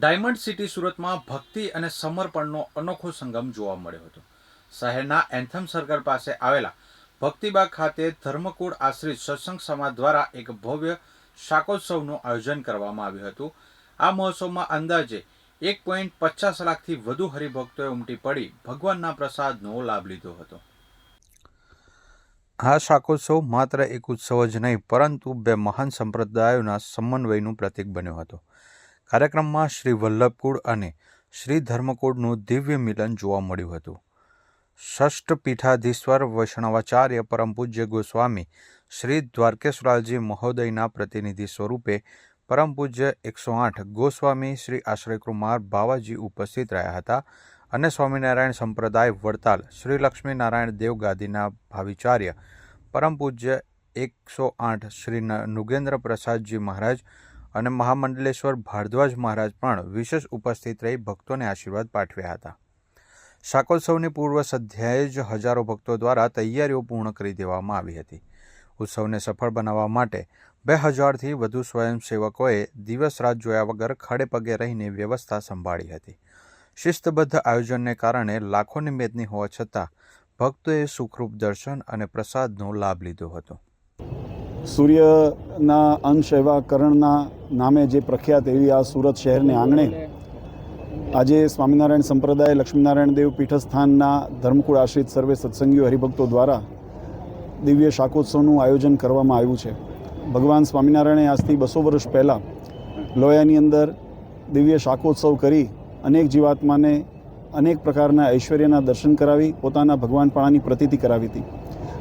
Diamond city સુરતમાં ભક્તિ અને સમર્પણનો અનોખો સંગમ જોવા મળ્યો હતો. શહેરના એન્થમ સર્કલ પાસે આવેલા ભક્તિબાગ ખાતે ધર્મકુળ આશ્રિત સત્સંગ સમાજ દ્વારા એક ભવ્ય શાકોત્સવનું આયોજન કરવામાં આવ્યું હતું. આ મહોત્સવમાં અંદાજે એક પોઈન્ટ પચાસ લાખથી વધુ હરિભક્તોએ ઉમટી પડી ભગવાનના પ્રસાદનો લાભ લીધો હતો. આ શાકોત્સવ માત્ર એક ઉત્સવ જ નહીં, પરંતુ બે મહાન સંપ્રદાયોના સમન્વયનું પ્રતીક બન્યો હતો. કાર્યક્રમમાં શ્રી વલ્લભકુળ અને શ્રી ધર્મકુળનું દિવ્ય મિલન જોવા મળ્યું હતું. ષષ્ઠ પીઠાધીશ્વર વૈષ્ણવાચાર્ય પરમ પૂજ્ય ગોસ્વામી શ્રી દ્વારકેશ્વરાલજી મહોદયના પ્રતિનિધિ સ્વરૂપે પરમ પૂજ્ય એકસો આઠ ગોસ્વામી શ્રી આશ્રયકુમાર બાવાજી ઉપસ્થિત રહ્યા હતા અને સ્વામિનારાયણ સંપ્રદાય વડતાલ શ્રી લક્ષ્મીનારાયણ દેવ ગાદીના ભાવિચાર્ય પરમ પૂજ્ય એકસો આઠ શ્રી નુગેન્દ્ર પ્રસાદજી મહારાજ અને મહામંડલેશ્વર ભારદ્વાજ મહારાજ પણ વિશેષ ઉપસ્થિત રહી ભક્તોને આશીર્વાદ પાઠવ્યા હતા. શાકોત્સવની પૂર્વ સધ્યાએ જ હજારો ભક્તો દ્વારા તૈયારીઓ પૂર્ણ કરી દેવામાં આવી હતી. ઉત્સવને સફળ બનાવવા માટે બે હજારથી વધુ સ્વયંસેવકોએ દિવસ રાત જોયા વગર ખડે પગે રહીને વ્યવસ્થા સંભાળી હતી. શિસ્તબદ્ધ આયોજનને કારણે લાખોની મેદની હોવા છતાં ભક્તોએ સુખરૂપ દર્શન અને પ્રસાદનો લાભ લીધો હતો. સૂર્યના અંશ એવા કરણના નામે જે પ્રખ્યાત એવી આ સુરત શહેરને આંગણે આજે સ્વામિનારાયણ સંપ્રદાય, લક્ષ્મીનારાયણ દેવ પીઠસ્થાનના ધર્મકુળ આશ્રિત સર્વે સત્સંગીઓ હરિભક્તો દ્વારા દિવ્ય શાકોત્સવનું આયોજન કરવામાં આવ્યું છે. ભગવાન સ્વામિનારાયણે આજથી બસો વર્ષ પહેલાં લોયાની અંદર દિવ્ય શાકોત્સવ કરી અનેક જીવાત્માને અનેક પ્રકારના ઐશ્વર્યના દર્શન કરાવી પોતાના ભગવાનપણાની પ્રતીતિ કરાવી હતી.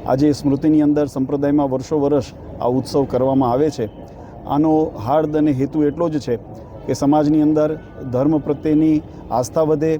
આજે સ્મૃતિની અંદર સંપ્રદાયમાં વર્ષો વર્ષ આ ઉત્સવ કરવામાં આવે છે. આનો હાર્દ અને હેતુ એટલો જ છે કે સમાજની અંદર ધર્મ પ્રત્યેની આસ્થા વધે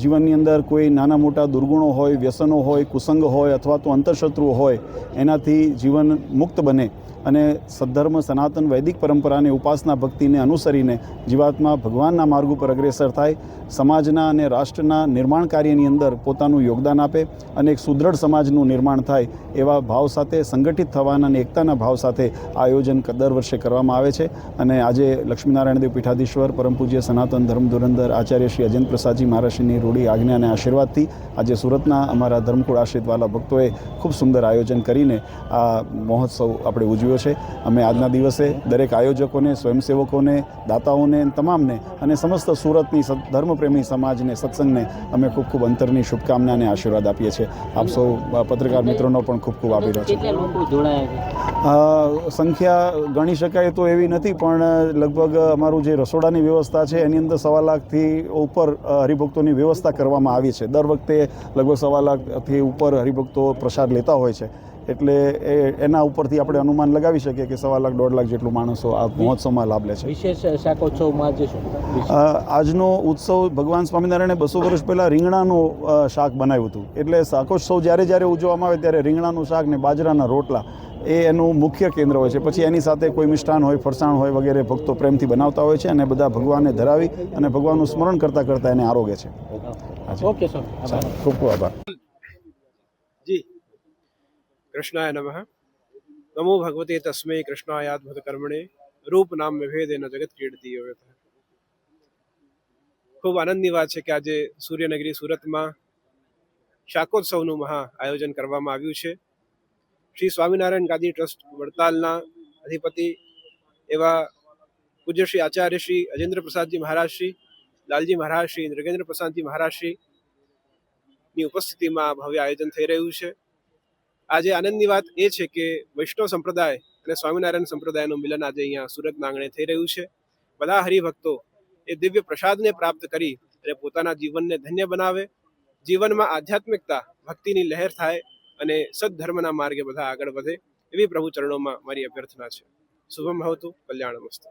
જીવનની અંદર કોઈ નાના મોટા દુર્ગુણો હોય, વ્યસનો હોય, કુસંગ હોય અથવા તો અંતરશત્રુઓ હોય, એનાથી જીવન મુક્ત બને અને સદ્ધર્મ, સનાતન, વૈદિક પરંપરાને, ઉપાસના ભક્તિને અનુસરીને જીવાત્મા ભગવાનના માર્ગ ઉપર અગ્રેસર થાય, સમાજના અને રાષ્ટ્રના નિર્માણ કાર્યની અંદર પોતાનું યોગદાન આપે અને એક સુદૃઢ સમાજનું નિર્માણ થાય એવા ભાવ સાથે, સંગઠિત થવાના અને એકતાના ભાવ સાથે આયોજન દર વર્ષે કરવામાં આવે છે. અને આજે લક્ષ્મીનારાયણ દેવ પીઠાધીશ્વર, પરમ પૂજ્ય સનાતન ધર્મ ધુરંધર આચાર્ય શ્રી અજેન્દ્ર પ્રસાદજી મહારાજશ્રીની રૂઢી આજ્ઞા અને આશીર્વાદથી આજે સુરતના અમારા ધર્મકુળ આશ્રિતવાલા ભક્તોએ ખૂબ સુંદર આયોજન કરીને આ મહોત્સવ આપણે ઉજવ્યો છે. અમે આજના દિવસે દરેક આયોજકોને સ્વયંસેવકોને દાતાઓને તમામને અને સમસ્ત સુરતની ધર્મપ્રેમી સમાજને સત્સંગને અમે ખૂબ ખૂબ અંતરની શુભકામના અને આશીર્વાદ આપીએ છીએ. આપ સૌ પત્રકાર મિત્રોનો પણ ખૂબ ખૂબ આભાર છે. સંખ્યા ગણી શકાય તો એવી નથી પણ લગભગ અમારું જે રસોડાની વ્યવસ્થા છે એની અંદર સવા લાખથી ઉપર હરિભક્તોની વ્યવસ્થા કરવામાં આવી છે. દર વખતે લગભગ સવા લાખથી ઉપર હરિભક્તો પ્રસાદ લેતા હોય છે. એટલે એ એના ઉપરથી આપણે અનુમાન લગાવી શકીએ કે સવા લાખ દોઢ લાખ જેટલું માણસો આ મહોત્સવમાં લાભ લે છે. વિશેષ શાકોત્સવમાં જે આજનો ઉત્સવ ભગવાન સ્વામિનારાયણે બસો વર્ષ પહેલાં રીંગણાનું શાક બનાવ્યું હતું. એટલે શાકોત્સવ જ્યારે જ્યારે ઉજવવામાં આવે ત્યારે રીંગણાનું શાક ને બાજરાના રોટલા એ એનું મુખ્ય કેન્દ્ર હોય છે. પછી એની સાથે કોઈ મિષ્ટાન હોય ફરસાણ હોય વગેરે ભક્તો પ્રેમથી બનાવતા હોય છે અને બધા ભગવાનને ધરાવી અને ભગવાનનું સ્મરણ કરતાં કરતાં એને આરોગે છે. Okay sir. આભાર ખૂબ ખૂબ આભાર. जी कृष्णाय नमः नमो भगवते तस्मै कृष्णायाद्भुत कर्मणे રૂપ નામ ભેદેન જગત કીર્તિ ખૂબ આનંદની વાત છે કે આજે સૂર્યનગરી સુરતમાં શાકોત્સવનું મહા આયોજન કરવામાં આવ્યું છે શ્રી સ્વામિનારાયણ ગાદી ટ્રસ્ટ વડતાલના અધિપતિ એવા પૂજ્ય શ્રી આચાર્ય શ્રી અજેન્દ્ર પ્રસાદજી મહારાજ શ્રી લાલજી મહારાજ શ્રી નરેન્દ્ર પ્રસાદજી મહારાજ શ્રી ની ઉપસ્થિતિમાં ભવ્ય આયોજન થઈ રહ્યું છે આજે આનંદની વાત એ છે કે વૈષ્ણવ સંપ્રદાય અને સ્વામિનારાયણ સંપ્રદાયનું મિલન આજે અહીંયા સુરતના આંગણે થઈ રહ્યું છે. બધા હરિભક્તો એ દિવ્ય પ્રસાદને પ્રાપ્ત કરી અને પોતાના જીવનને ધન્ય બનાવે. જીવનમાં આધ્યાત્મિકતા ભક્તિની લહેર થાય અને સદધર્મના માર્ગે બધા આગળ વધે એવી પ્રભુ ચરણોમાં મારી અભ્યર્થના છે. શુભમ ભવતુ કલ્યાણ મસ્તુ